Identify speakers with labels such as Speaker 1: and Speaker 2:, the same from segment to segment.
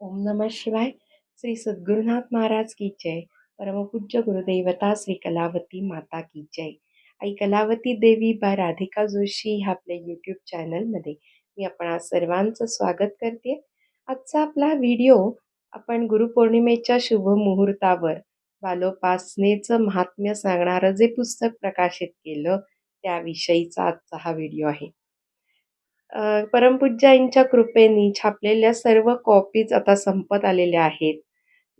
Speaker 1: ओम नमः शिवाय. श्री सद्गुरुनाथ महाराज की जय. परमपूज्य गुरुदैवता श्री कलावती माता की जय. आई कलावती देवी बा राधिका जोशी ह्या आपल्या यूट्यूब चॅनलमध्ये मी आपण सर्वांचं स्वागत करते. आजचा आपला व्हिडिओ आपण गुरुपौर्णिमेच्या शुभ मुहूर्तावर बालोपासनेचं महात्म्य सांगणारं जे पुस्तक प्रकाशित केलं त्याविषयीचा आजचा हा व्हिडिओ आहे. परमपूज्यांच्या कृपेनी छापलेल्या सर्व कॉपीज आता संपत आलेल्या आहेत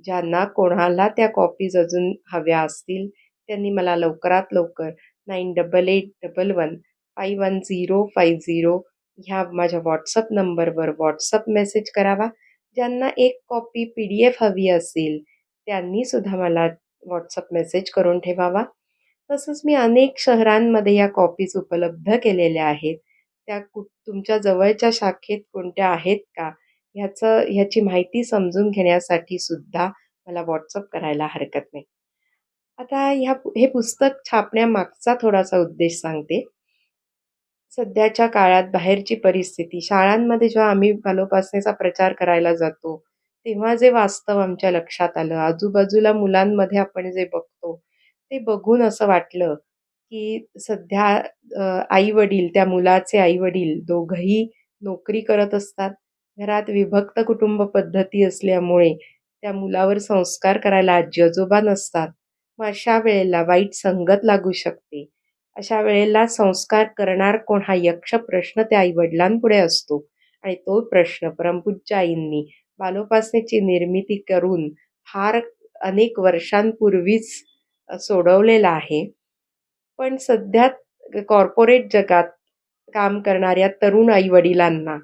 Speaker 1: ज्यांना कोणाला त्या कॉपीज अजून हव्या असतील त्यांनी मला लवकरात लवकर nine double eight double one five one zero five zero ह्या माझ्या व्हॉट्सअप नंबरवर व्हॉट्सअप मेसेज करावा ज्यांना एक कॉपी पी डी एफ हवी असेल त्यांनी सुद्धा मला व्हॉट्सअप मेसेज करून ठेवावा तसंच मी अनेक शहरांमध्ये या कॉपीज उपलब्ध केलेल्या आहेत त्या कु तुमच्या जवळच्या शाखेत कोणत्या आहेत का? ह्याचं ह्याची माहिती समजून घेण्यासाठी सुद्धा मला व्हॉट्सअप करायला हरकत नाही. आता ह्या हे पुस्तक छापण्यामागचा थोडासा उद्देश सांगते. सध्याच्या काळात बाहेरची परिस्थिती शाळांमध्ये जेव्हा आम्ही बालोपासनेचा प्रचार करायला जातो तेव्हा जे वास्तव आमच्या लक्षात आलं आजूबाजूला मुलांमध्ये आपण जे बघतो ते बघून असं वाटलं की सध्या आई वडील त्या मुलाचे आई वडील दोघंही नोकरी करत असतात. घरात विभक्त कुटुंब पद्धती असल्यामुळे त्या मुलावर संस्कार करायला आजी आजोबा नसतात. मग अशा वेळेला वाईट संगत लागू शकते. अशा वेळेला संस्कार करणार कोण हा यक्ष प्रश्न त्या आईवडिलांपुढे असतो. आणि तो प्रश्न परमपूज्य आईंनी बालोपासनेची निर्मिती करून फार अनेक वर्षांपूर्वीच सोडवलेला आहे. पण सध्या कॉर्पोरेट जगात काम करणाऱ्या तरुण आई वडिलांना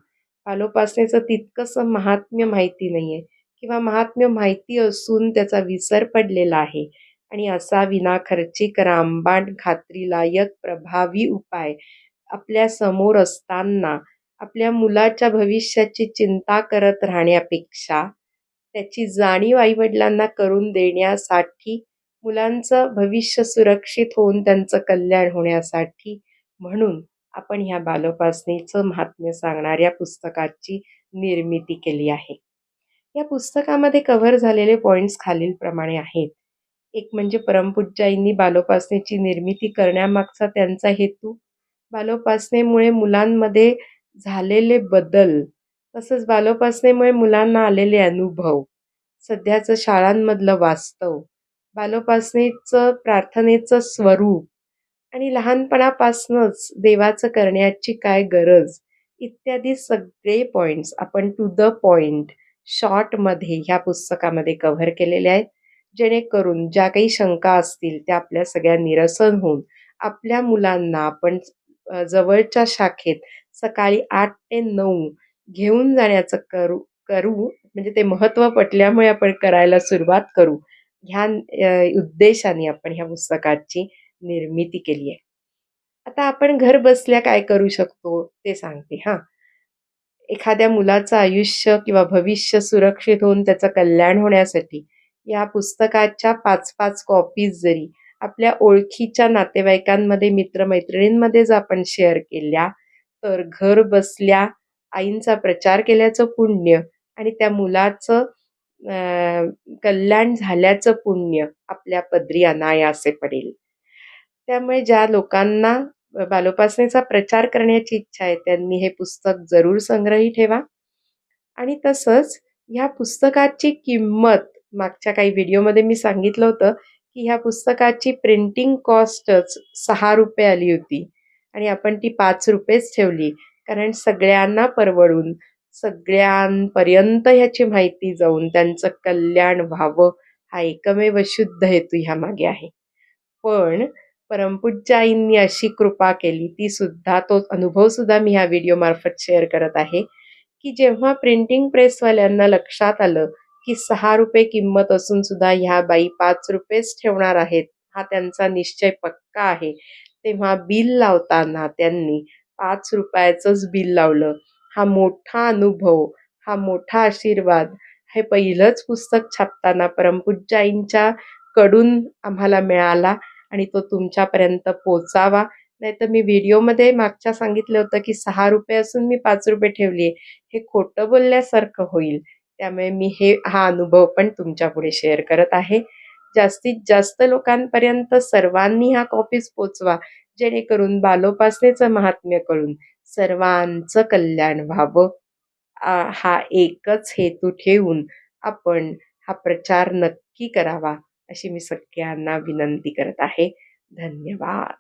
Speaker 1: पालोपासनेचं तितकंसं महात्म्य माहिती नाही आहे किंवा महात्म्य माहिती असून त्याचा विसर पडलेला आहे. आणि असा विनाखर्चिक रामबाण खात्रीलायक प्रभावी उपाय. आपल्यासमोर असताना आपल्या मुलाच्या भविष्याची चिंता करत राहण्यापेक्षा त्याची जाणीव आईवडिलांना करून देण्यासाठी मुलांचं भविष्य सुरक्षित होऊन त्यांचं कल्याण होण्यासाठी म्हणून आपण ह्या बालोपासनेचं महात्म्य सांगणाऱ्या पुस्तकाची निर्मिती केली आहे. या पुस्तकामध्ये कव्हर झालेले पॉईंट्स खालीलप्रमाणे आहेत. एक म्हणजे परमपूज्याईंनी बालोपासनेची निर्मिती करण्यामागचा त्यांचा हेतू. बालोपासनेमुळे मुलांमध्ये झालेले बदल तसंच बालोपासनेमुळे मुलांना आलेले अनुभव सध्याचं शाळांमधलं वास्तव बालोपासनेचं प्रार्थनेचं स्वरूप आणि लहानपणापासूनच देवाचं करण्याची काय गरज? इत्यादी सगळे पॉईंट्स आपण टू द पॉईंट शॉर्टमध्ये ह्या पुस्तकामध्ये कव्हर केलेले आहेत. जेणेकरून ज्या काही शंका असतील त्या आपल्या सगळ्या निरसन होऊन आपल्या मुलांना आपण जवळच्या शाखेत सकाळी आठ ते नऊ घेऊन जाण्याचं करू करू म्हणजे ते महत्त्व पटल्यामुळे आपण करायला सुरुवात करू. ह्या उद्देशाने आपण ह्या पुस्तकाची निर्मिती केली आहे. आता आपण घर बसल्या काय करू शकतो ते सांगते हां. एखाद्या मुलाचं आयुष्य किंवा भविष्य सुरक्षित होऊन त्याचं कल्याण होण्यासाठी या पुस्तकाच्या पाच पाच कॉपीज जरी आपल्या ओळखीच्या नातेवाईकांमध्ये मित्रमैत्रिणींमध्ये जर आपण शेअर केल्या तर घर बसल्या आईंचा प्रचार केल्याचं पुण्य आणि त्या मुलाचं कल्याण झाल्याचं पुण्य आपल्या पदरी अनायासे पडेल. त्यामुळे ज्या लोकांना बालोपासनेचा प्रचार करण्याची इच्छा आहे त्यांनी हे पुस्तक जरूर संग्रही ठेवा. आणि तसंच ह्या पुस्तकाची किंमत मागच्या काही व्हिडिओमध्ये मी सांगितलं होतं की ह्या पुस्तकाची प्रिंटिंग कॉस्टच सहा रुपये आली होती. आणि आपण ती पाच रुपयेच ठेवली कारण सगळ्यांना परवडून सगळ्यांपर्यंत ह्याची माहिती जाऊन त्यांचं कल्याण व्हावं हा एकमेव शुद्ध हेतू ह्या मागे आहे. पण परमपूज्य आईंनी अशी कृपा केली ती सुद्धा तो अनुभव सुद्धा मी ह्या व्हिडिओ मार्फत शेअर करत आहे की जेव्हा प्रिंटिंग प्रेसवाल्यांना लक्षात आलं की सहा रुपये किंमत असून सुद्धा ह्या बाई पाच रुपयेच ठेवणार आहेत हा त्यांचा निश्चय पक्का आहे तेव्हा बिल लावताना त्यांनी पाच रुपयाचंच बिल लावलं. हा मोठा अनुभव हा मोठा आशीर्वाद हे पहिलंच पुस्तक छापताना परमपूज्याईंच्या कडून आम्हाला मिळाला आणि तो तुमच्यापर्यंत पोचावा. नाही तर मी व्हिडिओमध्ये मागच्या सांगितलं होतं की सहा रुपये असून मी पाच रुपये ठेवली हे खोटं बोलल्यासारखं होईल. त्यामुळे मी हे हा अनुभव पण तुमच्यापुढे शेअर करत आहे. जास्तीत जास्त लोकांपर्यंत सर्वांनी हा कॉपीज पोचवा जेणेकरून बालोपासनेचं महात्म्य कळून सर्वांचं कल्याण व्हावं. हा एकच हेतू ठेवून आपण हा प्रचार नक्की करावा अशी मी सगळ्यांना विनंती करत आहे. धन्यवाद.